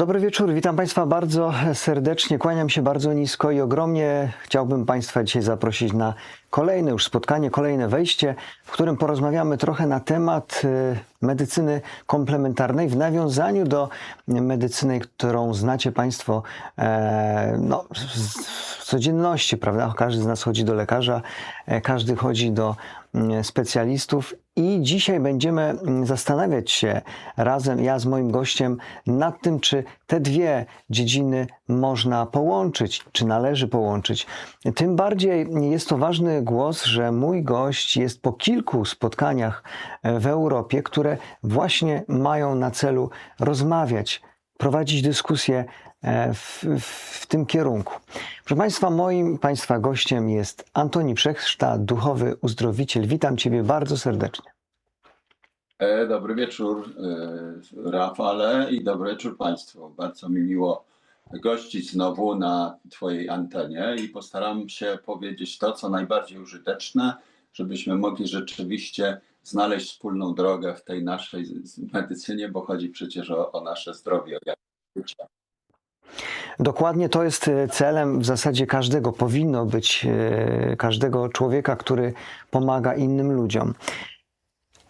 Dobry wieczór, witam Państwa bardzo serdecznie, kłaniam się bardzo nisko i ogromnie chciałbym Państwa dzisiaj zaprosić na kolejne już spotkanie, kolejne wejście, w którym porozmawiamy trochę na temat y, medycyny komplementarnej w nawiązaniu do medycyny, którą znacie Państwo e, no, z codzienności, prawda? Każdy z nas chodzi do lekarza, e, każdy chodzi do specjalistów i dzisiaj będziemy mm, zastanawiać się razem, ja z moim gościem, nad tym, czy te dwie dziedziny można połączyć, czy należy połączyć. Tym bardziej jest to ważny głos, że mój gość jest po kilku spotkaniach e, w Europie, które właśnie mają na celu rozmawiać, prowadzić dyskusję e, w, w tym kierunku. Proszę Państwa, moim Państwa gościem jest Antoni Przechrzta, duchowy uzdrowiciel. Witam Ciebie bardzo serdecznie. E, Dobry wieczór, e, Rafale, i dobry wieczór Państwu. Bardzo mi miło gościć znowu na Twojej antenie i postaram się powiedzieć to, co najbardziej użyteczne, żebyśmy mogli rzeczywiście znaleźć wspólną drogę w tej naszej medycynie, bo chodzi przecież o, o nasze zdrowie, o jakość życia. Dokładnie to jest e, celem w zasadzie każdego, powinno być e, każdego człowieka, który pomaga innym ludziom.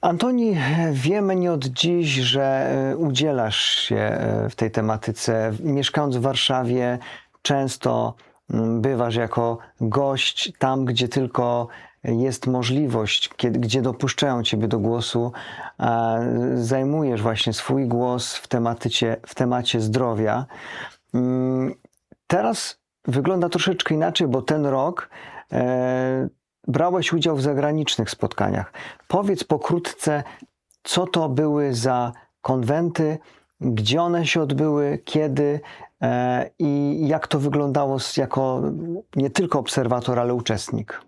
Antoni, wiemy nie od dziś, że e, udzielasz się w tej tematyce. Mieszkając w Warszawie, często mm, bywasz jako gość tam, gdzie tylko jest możliwość, gdzie dopuszczają Ciebie do głosu. Zajmujesz właśnie swój głos w tematycie, w temacie zdrowia. Mm, Teraz wygląda troszeczkę inaczej, bo ten rok e, brałeś udział w zagranicznych spotkaniach. Powiedz pokrótce, co to były za konwenty, gdzie one się odbyły, kiedy e, i jak to wyglądało jako nie tylko obserwator, ale uczestnik.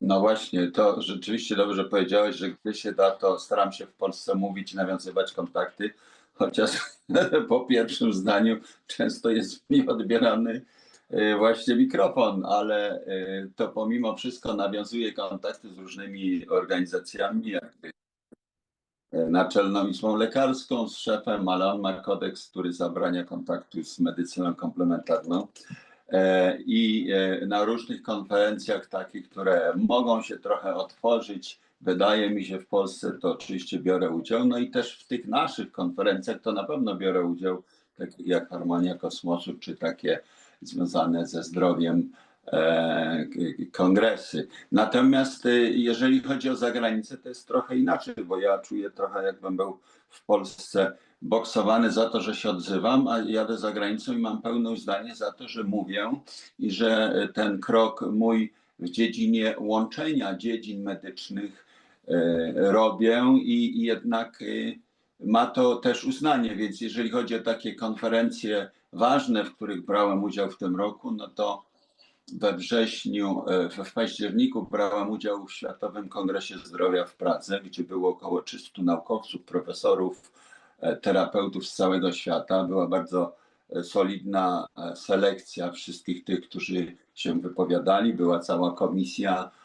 No właśnie, to rzeczywiście dobrze powiedziałeś, że gdy się da, to staram się w Polsce mówić, nawiązywać kontakty, chociaż po pierwszym zdaniu często jest mi odbierany e, właśnie mikrofon, ale e, to pomimo wszystko nawiązuję kontakty z różnymi organizacjami, jak e, Naczelną Izbą Lekarską, z szefem, ale on ma kodeks, który zabrania kontaktu z medycyną komplementarną. I na różnych konferencjach takich, które mogą się trochę otworzyć, wydaje mi się w Polsce, to oczywiście biorę udział. No i też w tych naszych konferencjach to na pewno biorę udział, takich jak Harmonia Kosmosu, czy takie związane ze zdrowiem e, kongresy. Natomiast e, jeżeli chodzi o zagranicę, to jest trochę inaczej, bo ja czuję trochę jakbym był w Polsce boksowany za to, że się odzywam, a jadę za granicą i mam pełne uznanie za to, że mówię i że ten krok mój w dziedzinie łączenia dziedzin medycznych robię i, i jednak e, ma to też uznanie, więc jeżeli chodzi o takie konferencje ważne, w których brałem udział w tym roku, no to we wrześniu, e, w- październiku brałem udział w Światowym Kongresie Zdrowia w Pradze, gdzie było około 300 naukowców, profesorów, e, terapeutów z całego świata. Była bardzo e, solidna e, selekcja wszystkich tych, którzy się wypowiadali. Była cała komisja e,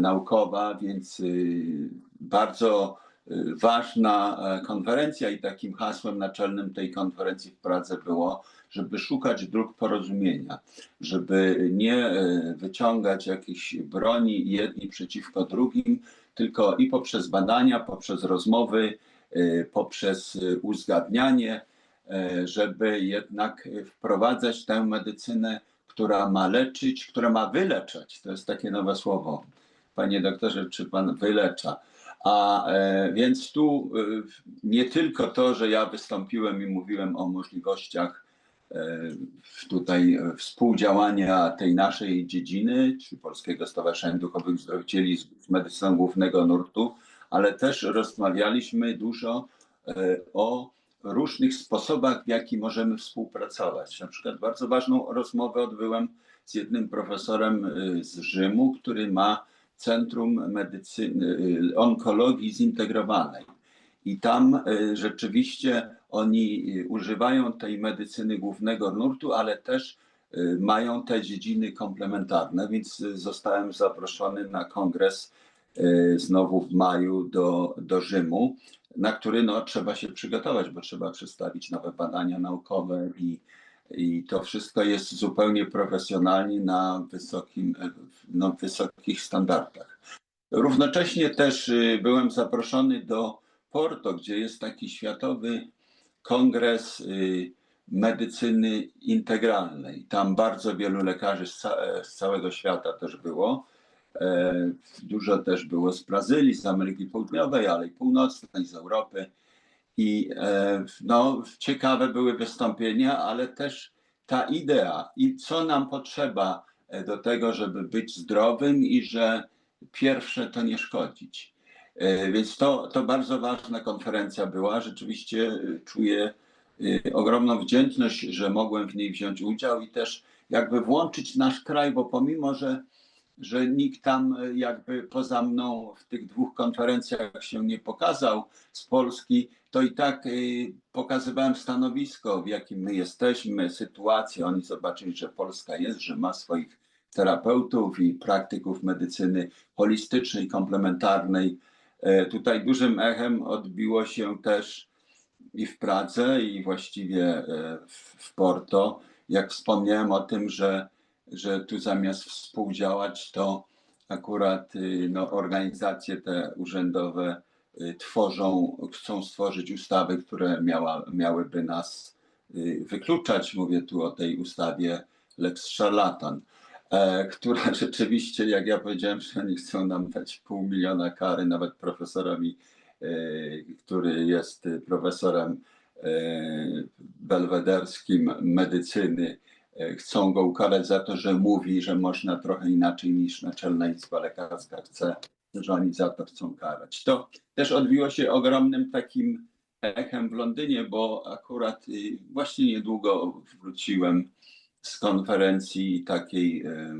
naukowa, więc y, bardzo y, ważna e, konferencja i takim hasłem naczelnym tej konferencji w Pradze było, żeby szukać dróg porozumienia, żeby nie e, wyciągać jakichś broni jedni przeciwko drugim, tylko i poprzez badania, poprzez rozmowy, e, poprzez e, uzgadnianie, e, żeby jednak e, wprowadzać tę medycynę, która ma leczyć, która ma wyleczać. To jest takie nowe słowo. Panie doktorze, czy pan wylecza? A e, więc tu e, nie tylko to, że ja wystąpiłem i mówiłem o możliwościach e, tutaj współdziałania tej naszej dziedziny, czy Polskiego Stowarzyszenia Duchowych Zdrowicieli z z medycyną głównego nurtu, ale też rozmawialiśmy dużo e, o różnych sposobach, w jaki możemy współpracować. Na przykład bardzo ważną rozmowę odbyłem z jednym profesorem e, z Rzymu, który ma Centrum Medycyny, e, Onkologii Zintegrowanej. I tam e, rzeczywiście oni używają tej medycyny głównego nurtu, ale też e, mają te dziedziny komplementarne, więc zostałem zaproszony na kongres znowu w maju do, do Rzymu, na który no, trzeba się przygotować, bo trzeba przedstawić nowe badania naukowe i, i to wszystko jest zupełnie profesjonalnie na wysokim, no, wysokich standardach. Równocześnie też y, byłem zaproszony do Porto, gdzie jest taki światowy kongres y, medycyny integralnej. Tam bardzo wielu lekarzy z, z całego świata też było. E, Dużo też było z Brazylii, z Ameryki Południowej, ale i Północnej, z Europy. I e, no, ciekawe były wystąpienia, ale też ta idea i co nam potrzeba e, do tego, żeby być zdrowym i że pierwsze to nie szkodzić. E, Więc to, to bardzo ważna konferencja była. Rzeczywiście czuję ogromną wdzięczność, że mogłem w niej wziąć udział i też jakby włączyć nasz kraj, bo pomimo, że, że nikt tam jakby poza mną w tych dwóch konferencjach się nie pokazał z Polski, to i tak y, pokazywałem stanowisko, w jakim my jesteśmy, sytuację. Oni zobaczyli, że Polska jest, że ma swoich terapeutów i praktyków medycyny holistycznej, komplementarnej. E, Tutaj dużym echem odbiło się też i w Pradze, i właściwie e, w Porto. Jak wspomniałem o tym, że, że tu zamiast współdziałać, to akurat y, no, organizacje te urzędowe tworzą, chcą stworzyć ustawy, które miała, miałyby nas y, wykluczać. Mówię tu o tej ustawie Lex Charlatan, e, która rzeczywiście, jak ja powiedziałem, że oni chcą nam dać pół miliona kary, nawet profesorowi, e, który jest y, profesorem e, belwederskim medycyny, chcą go ukarać za to, że mówi, że można trochę inaczej niż Naczelna Izba Lekarska chce, że oni za to chcą karać. To też odbiło się ogromnym takim echem w Londynie, bo akurat y, właśnie niedługo wróciłem z konferencji takiej e,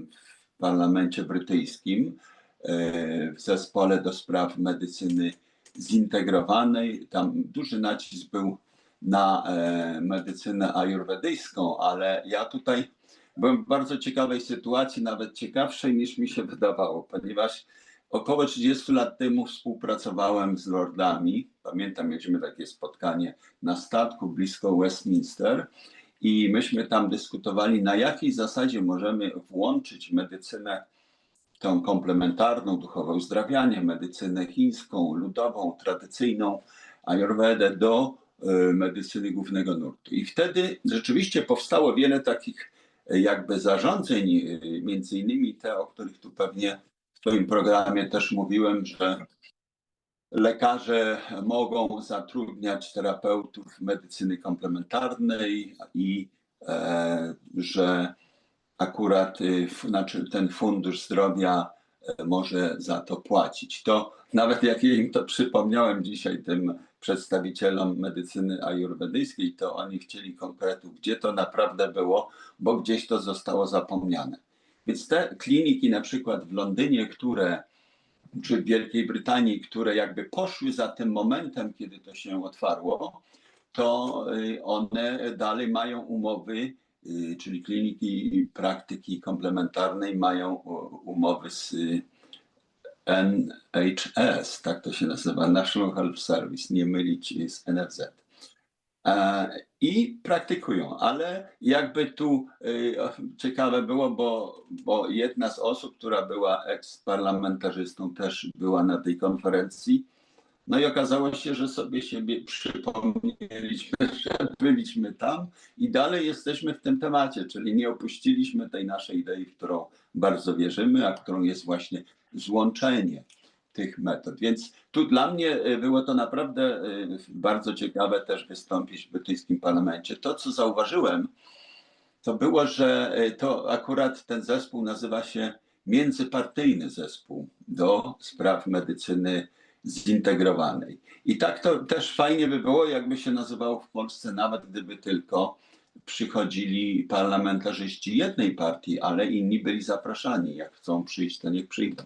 w parlamencie brytyjskim e, w zespole do spraw medycyny zintegrowanej. Tam duży nacisk był na e, medycynę ajurwedyjską, ale ja tutaj byłem w bardzo ciekawej sytuacji, nawet ciekawszej niż mi się wydawało, ponieważ około 30 lat temu współpracowałem z lordami. Pamiętam, mieliśmy takie spotkanie na statku blisko Westminster i myśmy tam dyskutowali, na jakiej zasadzie możemy włączyć medycynę tą komplementarną, duchowe uzdrawianie, medycynę chińską, ludową, tradycyjną, ayurvedę do e, medycyny głównego nurtu. I wtedy rzeczywiście powstało wiele takich e, jakby zarządzeń, e, między innymi te, o których tu pewnie w Twoim programie też mówiłem, że lekarze mogą zatrudniać terapeutów medycyny komplementarnej i e, że akurat y, f- znaczy ten fundusz zdrowia e, może za to płacić. To nawet jak ja im to przypomniałem dzisiaj tym przedstawicielom medycyny ajurwedyjskiej, to oni chcieli konkretów, gdzie to naprawdę było, bo gdzieś to zostało zapomniane. Więc te kliniki na przykład w Londynie, które czy w Wielkiej Brytanii, które jakby poszły za tym momentem, kiedy to się otwarło, to y, one dalej mają umowy, y, czyli kliniki praktyki komplementarnej mają umowy z y, NHS, tak to się nazywa, National Health Service, nie mylić z NFZ. E, I praktykują, ale jakby tu y, ciekawe było, bo, bo jedna z osób, która była eksparlamentarzystą, też była na tej konferencji. No i okazało się, że sobie siebie przypomnieliśmy, że byliśmy tam i dalej jesteśmy w tym temacie, czyli nie opuściliśmy tej naszej idei, w którą bardzo wierzymy, a którą jest właśnie złączenie tych metod. Więc tu dla mnie y, było to naprawdę y, bardzo ciekawe też wystąpić w brytyjskim parlamencie. To, co zauważyłem, to było, że y, to akurat ten zespół nazywa się międzypartyjny zespół do spraw medycyny zintegrowanej. I tak to też fajnie by było, jakby się nazywało w Polsce, nawet gdyby tylko przychodzili parlamentarzyści jednej partii, ale inni byli zapraszani. Jak chcą przyjść, to niech przyjdą.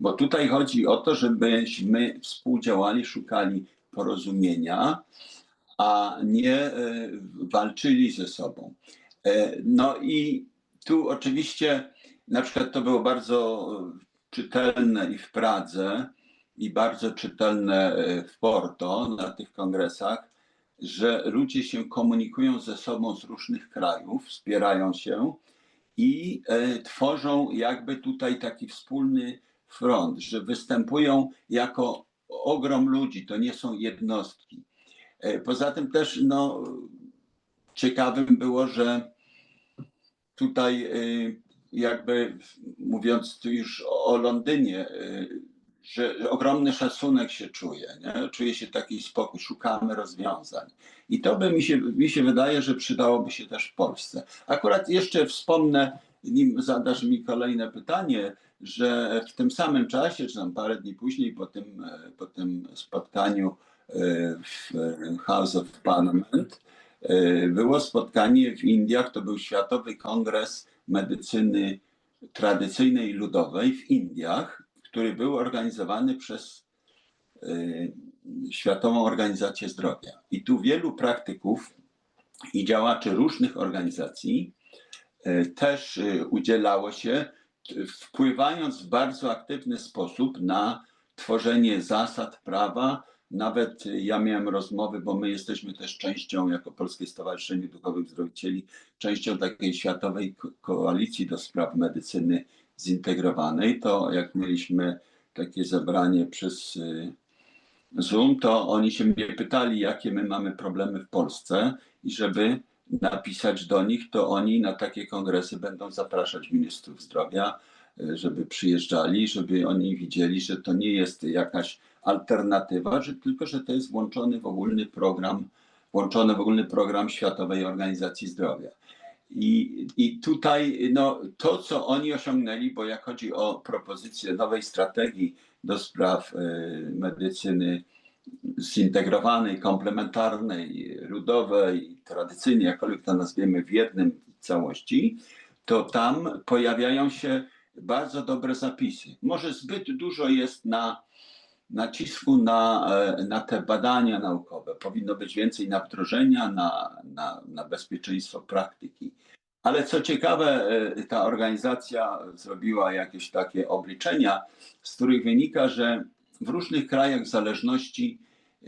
Bo tutaj chodzi o to, żebyśmy współdziałali, szukali porozumienia, a nie e, walczyli ze sobą. E, No i tu oczywiście na przykład to było bardzo czytelne i w Pradze, i bardzo czytelne e, w Porto na tych kongresach, że ludzie się komunikują ze sobą z różnych krajów, wspierają się i e, tworzą jakby tutaj taki wspólny front, że występują jako ogrom ludzi, to nie są jednostki. E, Poza tym też no, ciekawym było, że tutaj y, jakby mówiąc tu już o Londynie, y, że ogromny szacunek się czuje, nie? czuje się taki spokój, szukamy rozwiązań. I to by mi się, mi się wydaje, że przydałoby się też w Polsce. Akurat jeszcze wspomnę, nim zadasz mi kolejne pytanie, że w tym samym czasie, czy tam parę dni później, po tym, e, po tym spotkaniu e, w House of Parliament, e, było spotkanie w Indiach, to był Światowy Kongres Medycyny Tradycyjnej Ludowej w Indiach, który był organizowany przez Światową Organizację Zdrowia. I tu wielu praktyków i działaczy różnych organizacji też udzielało się, wpływając w bardzo aktywny sposób na tworzenie zasad prawa. Nawet ja miałem rozmowy, bo my jesteśmy też częścią, jako Polskie Stowarzyszenie Duchowych Zdrowicieli, częścią takiej światowej ko- koalicji do spraw medycyny zintegrowanej. To jak mieliśmy takie zebranie przez y, Zoom, to oni się mnie pytali, jakie my mamy problemy w Polsce i żeby napisać do nich, to oni na takie kongresy będą zapraszać ministrów zdrowia, y, żeby przyjeżdżali, żeby oni widzieli, że to nie jest jakaś alternatywa, że tylko, że to jest włączony w ogólny program, włączony w ogólny program Światowej Organizacji Zdrowia. I, I tutaj no, to, co oni osiągnęli, bo jak chodzi o propozycję nowej strategii do spraw y, medycyny zintegrowanej, komplementarnej, ludowej, tradycyjnej, jakkolwiek to nazwiemy, w jednym całości, to tam pojawiają się bardzo dobre zapisy. Może zbyt dużo jest na nacisku na, e, na te badania naukowe. Powinno być więcej na wdrożenia, na, na, na bezpieczeństwo praktyki. Ale co ciekawe, e, ta organizacja zrobiła jakieś takie obliczenia, z których wynika, że w różnych krajach, w zależności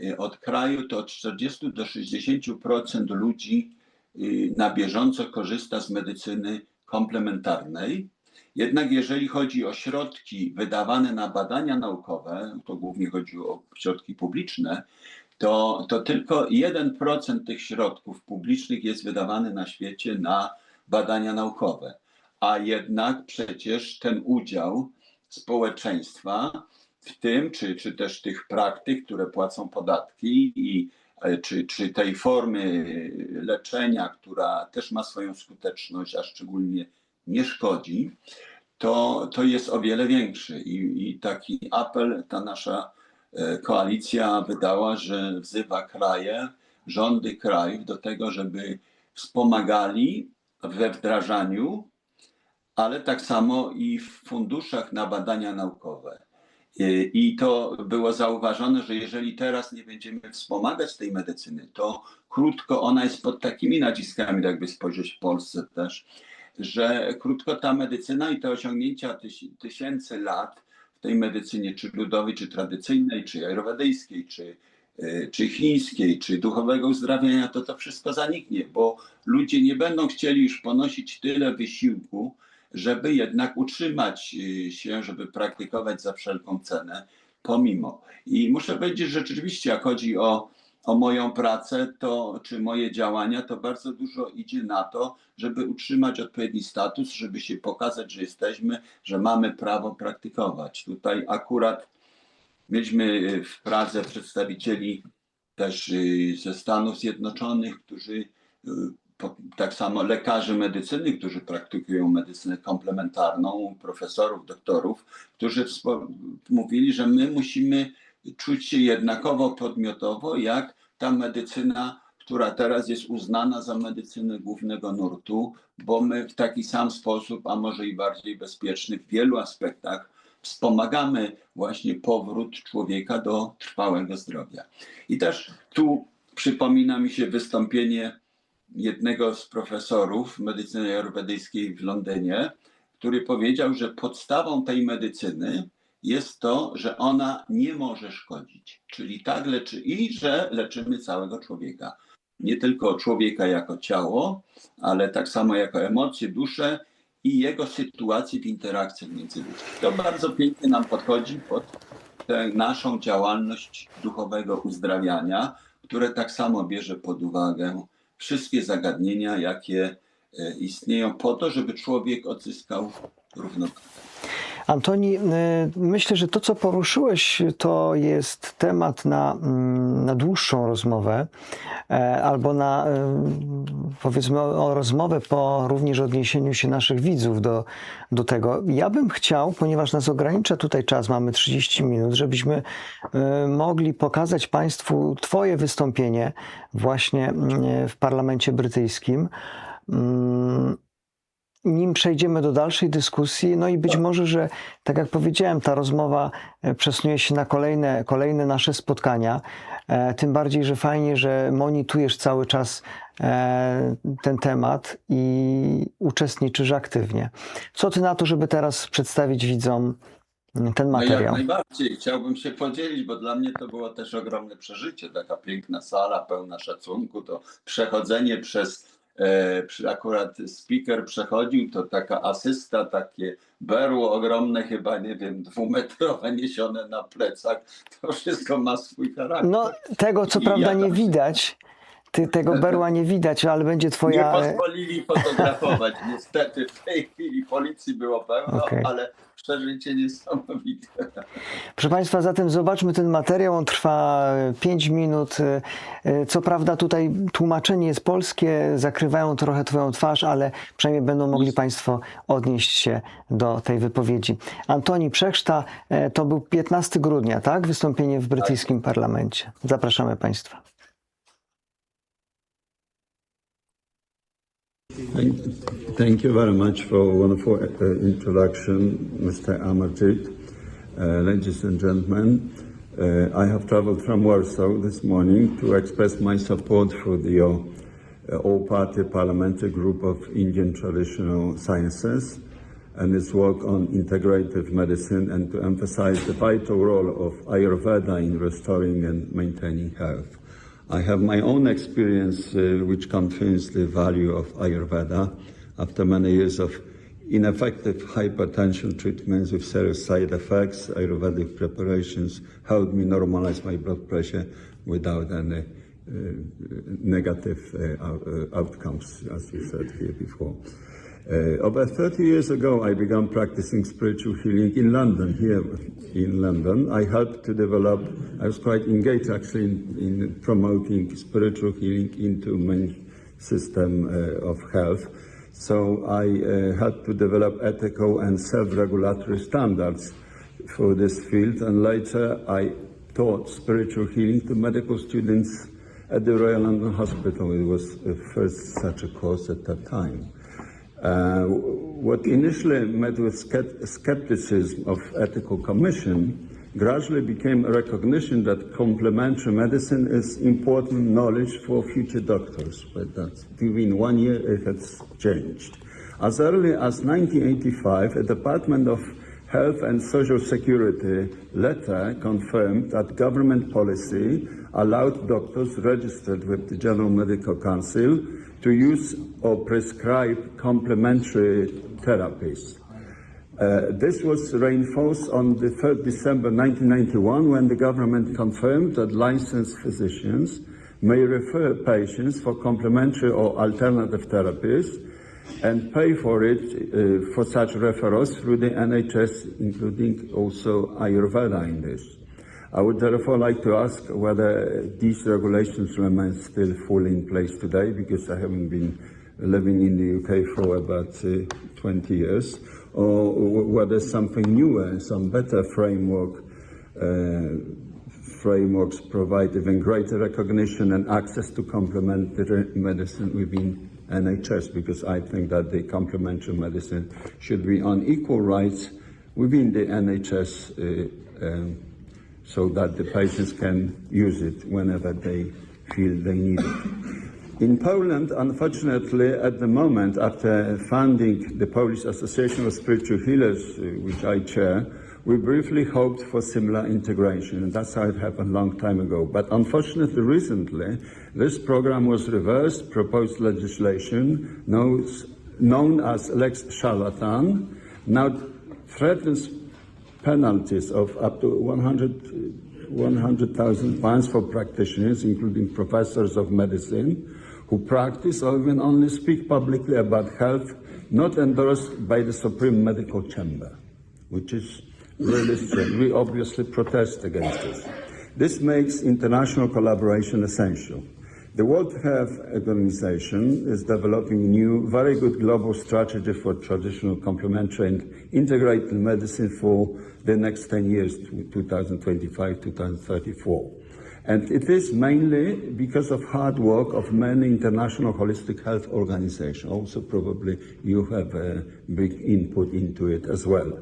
e, od kraju, to od 40 do 60% ludzi e, na bieżąco korzysta z medycyny komplementarnej. Jednak jeżeli chodzi o środki wydawane na badania naukowe, to głównie chodzi o środki publiczne, to, to tylko 1% tych środków publicznych jest wydawany na świecie na badania naukowe. A jednak przecież ten udział społeczeństwa w tym, czy, czy też tych praktyk, które płacą podatki i e, czy, czy tej formy leczenia, która też ma swoją skuteczność, a szczególnie nie szkodzi, to, to jest o wiele większy. I, I taki apel ta nasza e, koalicja wydała, że wzywa kraje, rządy krajów do tego, żeby wspomagali we wdrażaniu, ale tak samo i w funduszach na badania naukowe. I- I to było zauważone, że jeżeli teraz nie będziemy wspomagać tej medycyny, to krótko ona jest pod takimi naciskami, jakby spojrzeć w Polsce też, że krótko ta medycyna i te osiągnięcia tysięcy lat w tej medycynie, czy ludowej, czy tradycyjnej, czy ajurwedyjskiej, czy, y, czy chińskiej, czy duchowego uzdrawiania, to to wszystko zaniknie, bo ludzie nie będą chcieli już ponosić tyle wysiłku, żeby jednak utrzymać y, się, żeby praktykować za wszelką cenę, pomimo. I muszę powiedzieć, że rzeczywiście, jak chodzi o, o moją pracę, to czy moje działania, to bardzo dużo idzie na to, żeby utrzymać odpowiedni status, żeby się pokazać, że jesteśmy, że mamy prawo praktykować. Tutaj akurat mieliśmy y, w Pradze przedstawicieli też y, ze Stanów Zjednoczonych, którzy tak samo lekarzy medycyny, którzy praktykują medycynę komplementarną, profesorów, doktorów, którzy mówili, że my musimy czuć się jednakowo podmiotowo, jak ta medycyna, która teraz jest uznana za medycynę głównego nurtu, bo my w taki sam sposób, a może i bardziej bezpieczny w wielu aspektach wspomagamy właśnie powrót człowieka do trwałego zdrowia. I też tu przypomina mi się wystąpienie jednego z profesorów medycyny ajurwedyjskiej w Londynie, który powiedział, że podstawą tej medycyny jest to, że ona nie może szkodzić. Czyli tak leczy i że leczymy całego człowieka. Nie tylko człowieka jako ciało, ale tak samo jako emocje, duszę i jego sytuacje w interakcjach międzyludzkich. To bardzo pięknie nam podchodzi pod tę naszą działalność duchowego uzdrawiania, które tak samo bierze pod uwagę wszystkie zagadnienia, jakie e, istnieją po to, żeby człowiek odzyskał równowagę. Antoni, y, myślę, że to, co poruszyłeś, to jest temat na, mm, na dłuższą rozmowę, e, albo na, y, powiedzmy, o, o rozmowę po również odniesieniu się naszych widzów do, do tego. Ja bym chciał, ponieważ nas ogranicza tutaj czas, mamy 30 minut, żebyśmy y, mogli pokazać Państwu Twoje wystąpienie właśnie mm, w parlamencie brytyjskim. Nim przejdziemy do dalszej dyskusji, no i być może, że tak jak powiedziałem, ta rozmowa e, przesunie się na kolejne, kolejne nasze spotkania. E, Tym bardziej, że fajnie, że monitorujesz cały czas e, ten temat i uczestniczysz aktywnie. Co ty na to, żeby teraz przedstawić widzom mm, ten No jak materiał? najbardziej chciałbym się podzielić, bo dla mnie to było też ogromne przeżycie. Taka piękna sala, pełna szacunku, to przechodzenie przez, akurat speaker przechodził, to taka asysta, takie berło ogromne, chyba nie wiem, dwumetrowe niesione na plecach. To wszystko ma swój charakter. No, tego co I prawda ja nie widać. Ty, tego berła nie widać, ale będzie Nie twoja... pozwolili fotografować. Niestety w tej chwili policji było pełno, Okej. ale przeżycie niesamowite. Proszę Państwa, zatem zobaczmy ten materiał. On trwa 5 minut. E, Co prawda tutaj tłumaczenie jest polskie, zakrywają trochę Twoją twarz, ale przynajmniej będą mogli Państwo odnieść się do tej wypowiedzi. Antoni Przechrzta, e, to był 15 grudnia, tak? Wystąpienie w brytyjskim parlamencie. Zapraszamy Państwa. Thank, you very much for a wonderful uh, introduction, Mr. Amarjit. Uh, ladies and gentlemen, uh, I have traveled from Warsaw this morning to express my support for the uh, all-party parliamentary group of Indian traditional sciences and its work on integrative medicine and to emphasize the vital role of Ayurveda in restoring and maintaining health. I have my own experience uh, which confirms the value of Ayurveda after many years of ineffective hypertension treatments with serious side effects. Ayurvedic preparations helped me normalize my blood pressure without any uh, negative uh, uh, outcomes, as we said here before. Uh, about 30 years ago, I began practicing spiritual healing in London, here in London. I helped to develop, I was quite engaged actually in, in promoting spiritual healing into main system uh, of health. So I uh, helped to develop ethical and self-regulatory standards for this field, and later I taught spiritual healing to medical students at the Royal London Hospital. It was the first such a course at that time. Uh, what initially met with skepticism of ethical commission gradually became a recognition that complementary medicine is important knowledge for future doctors. But that's within one year it has changed. As early as 1985, a Department of Health and Social Security letter confirmed that government policy allowed doctors registered with the General Medical Council to use or prescribe complementary therapies. Uh, this was reinforced on the 3rd December 1991 when the government confirmed that licensed physicians may refer patients for complementary or alternative therapies and pay for it uh, for such referrals through the NHS, including also Ayurveda in this. I would therefore like to ask whether these regulations remain still fully in place today, because I haven't been living in the UK for about uh, 20 years, or whether something newer, some better framework, uh, frameworks provide even greater recognition and access to complementary medicine within NHS, because I think that the complementary medicine should be on equal rights within the NHS. Uh, um, so that the patients can use it whenever they feel they need it. In Poland, unfortunately, at the moment, after founding the Polish Association of Spiritual Healers, uh, which I chair, we briefly hoped for similar integration, and that's how it happened a long time ago. But unfortunately, recently, this program was reversed. Proposed legislation, known as Lex Charlatan, now threatens penalties of up to 100 100,000 pounds for practitioners, including professors of medicine, who practice or even only speak publicly about health not endorsed by the Supreme Medical Chamber, which is really strange. We obviously protest against this. This makes international collaboration essential. The World Health Organization is developing a new, very good global strategy for traditional complementary and integrated medicine for the next 10 years, 2025, 2034. And it is mainly because of hard work of many international holistic health organizations. Also, probably you have a big input into it as well.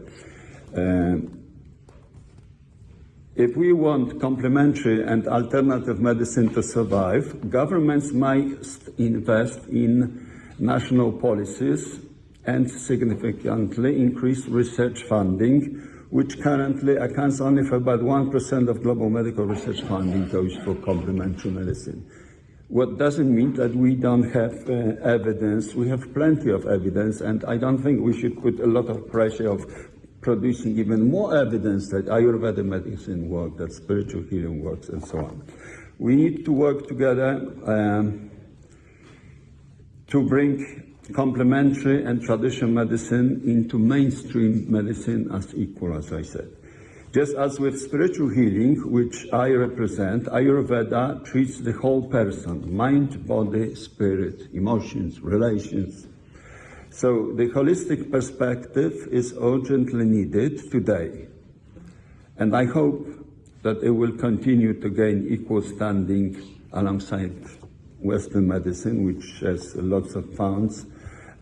Um, if we want complementary and alternative medicine to survive, governments must invest in national policies and significantly increase research funding, which currently accounts only for about 1% of global medical research funding goes for complementary medicine. What doesn't mean that we don't have uh, evidence. We have plenty of evidence, and I don't think we should put a lot of pressure of producing even more evidence that Ayurveda medicine works, that spiritual healing works, and so on. We need to work together um, to bring complementary and traditional medicine into mainstream medicine as equal, as I said. Just as with spiritual healing, which I represent, Ayurveda treats the whole person mind, body, spirit, emotions, relations. So the holistic perspective is urgently needed today. And I hope that it will continue to gain equal standing alongside Western medicine, which has lots of funds.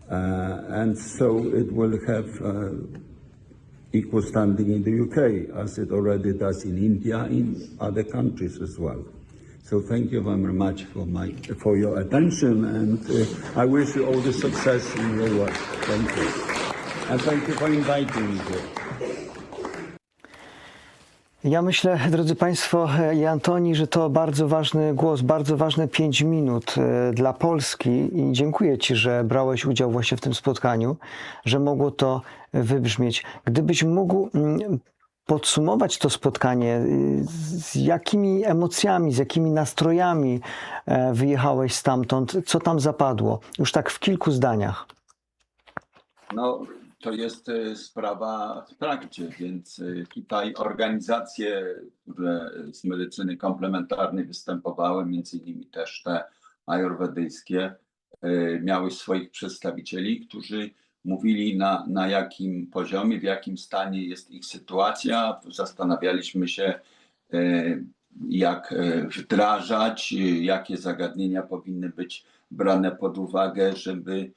Uh, and so it will have uh, equal standing in the UK, as it already does in India, in other countries as well. So thank you very much for my for your attention, and uh, I wish you all the success in your work. Thank you, and thank you for inviting me here. Ja myślę, drodzy Państwo i Antoni, że to bardzo ważny głos, bardzo ważne pięć minut e, dla Polski i dziękuję Ci, że brałeś udział właśnie w tym spotkaniu, że mogło to wybrzmieć. Gdybyś mógł mm, podsumować to spotkanie, y, z jakimi emocjami, z jakimi nastrojami e, wyjechałeś stamtąd, co tam zapadło? Już tak w kilku zdaniach. No, to jest e, sprawa w trakcie, więc e, tutaj organizacje, które z medycyny komplementarnej występowały, między innymi też te ajurwedyjskie, miały swoich przedstawicieli, którzy mówili na, na jakim poziomie, w jakim stanie jest ich sytuacja. Zastanawialiśmy się, e, jak e, wdrażać, e, jakie zagadnienia powinny być brane pod uwagę, żeby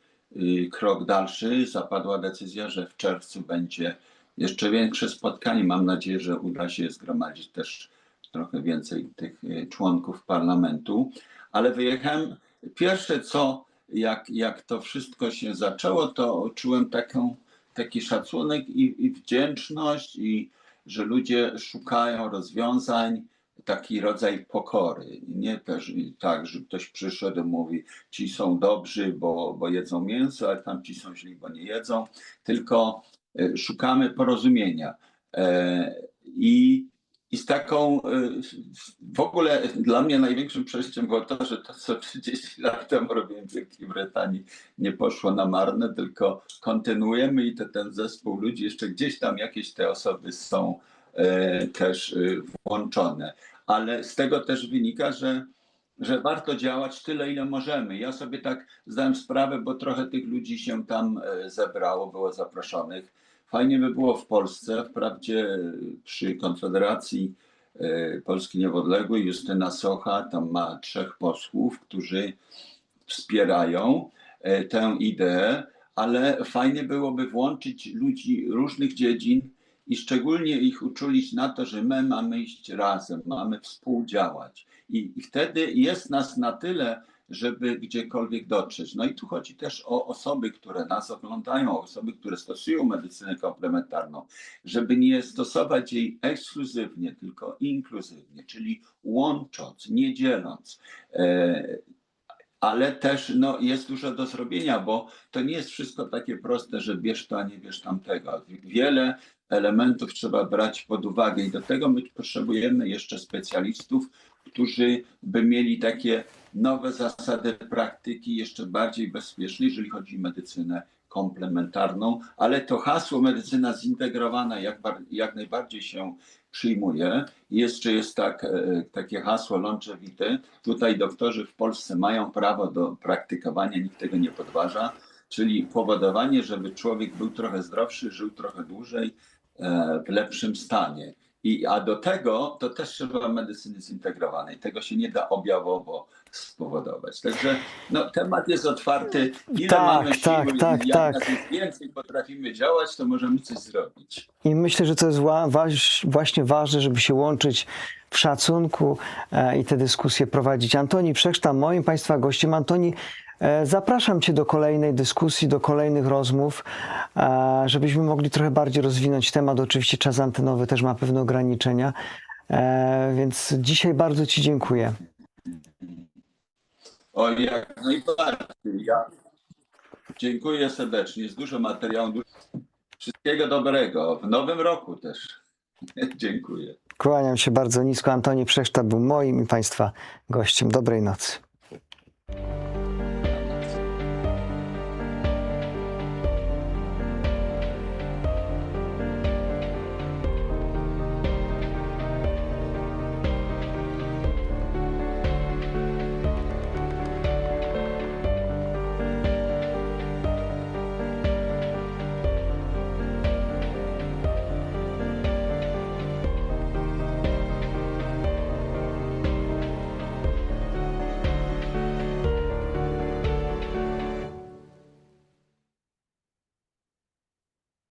krok dalszy. Zapadła decyzja, że w czerwcu będzie jeszcze większe spotkanie. Mam nadzieję, że uda się zgromadzić też trochę więcej tych członków parlamentu. Ale wyjechałem. Pierwsze co, jak, jak to wszystko się zaczęło, to czułem taką, taki szacunek i, i wdzięczność, i że ludzie szukają rozwiązań, taki rodzaj pokory. Nie też tak, że ktoś przyszedł i mówi, ci są dobrzy, bo, bo jedzą mięso, a tamci są źli, bo nie jedzą, tylko e, szukamy porozumienia. E, I, I z taką, e, w ogóle dla mnie największym przejściem było to, że to, co 30 lat temu robiłem w Wielkiej Brytanii, nie poszło na marne, tylko kontynuujemy i to, ten zespół ludzi, jeszcze gdzieś tam jakieś te osoby są e, też e, włączone. Ale z tego też wynika, że że warto działać tyle, ile możemy. Ja sobie tak zdałem sprawę, bo trochę tych ludzi się tam e, zebrało, było zaproszonych. Fajnie by było w Polsce, wprawdzie przy Konfederacji e, Polski Niepodległej Justyna Socha tam ma trzech posłów, którzy wspierają e, tę ideę, ale fajnie byłoby włączyć ludzi różnych dziedzin i szczególnie ich uczulić na to, że my mamy iść razem, mamy współdziałać. I, I wtedy jest nas na tyle, żeby gdziekolwiek dotrzeć. No i tu chodzi też o osoby, które nas oglądają, o osoby, które stosują medycynę komplementarną, żeby nie stosować jej ekskluzywnie, tylko inkluzywnie, czyli łącząc, nie dzieląc. E, ale też no, jest dużo do zrobienia, bo to nie jest wszystko takie proste, że bierz to, a nie bierz tamtego. Wiele elementów trzeba brać pod uwagę i do tego my potrzebujemy jeszcze specjalistów, którzy by mieli takie nowe zasady praktyki jeszcze bardziej bezpieczne, jeżeli chodzi o medycynę komplementarną, ale to hasło medycyna zintegrowana jak, jak najbardziej się przyjmuje. Jeszcze jest tak, e, takie hasło longevity. Tutaj doktorzy w Polsce mają prawo do praktykowania, nikt tego nie podważa, czyli powodowanie, żeby człowiek był trochę zdrowszy, żył trochę dłużej, e, w lepszym stanie. I, a do tego to też trzeba medycyny zintegrowanej. Tego się nie da objawowo spowodować. Także no, temat jest otwarty. Ile Tak, mamy sił, tak, tak, jak tak. więcej potrafimy działać, to możemy coś zrobić. I myślę, że to jest właśnie ważne, żeby się łączyć w szacunku e, i te dyskusje prowadzić. Antoni Przeszta, moim Państwa gościem. Antoni, zapraszam Cię do kolejnej dyskusji, do kolejnych rozmów, e, żebyśmy mogli trochę bardziej rozwinąć temat. Oczywiście czas antenowy też ma pewne ograniczenia, e, więc dzisiaj bardzo Ci dziękuję. O, jak najbardziej. Ja dziękuję serdecznie. Jest dużo materiału. Dużo... Wszystkiego dobrego. W nowym roku też. dziękuję. Kłaniam się bardzo nisko. Antoni Przeszta był moim i Państwa gościem. Dobrej nocy.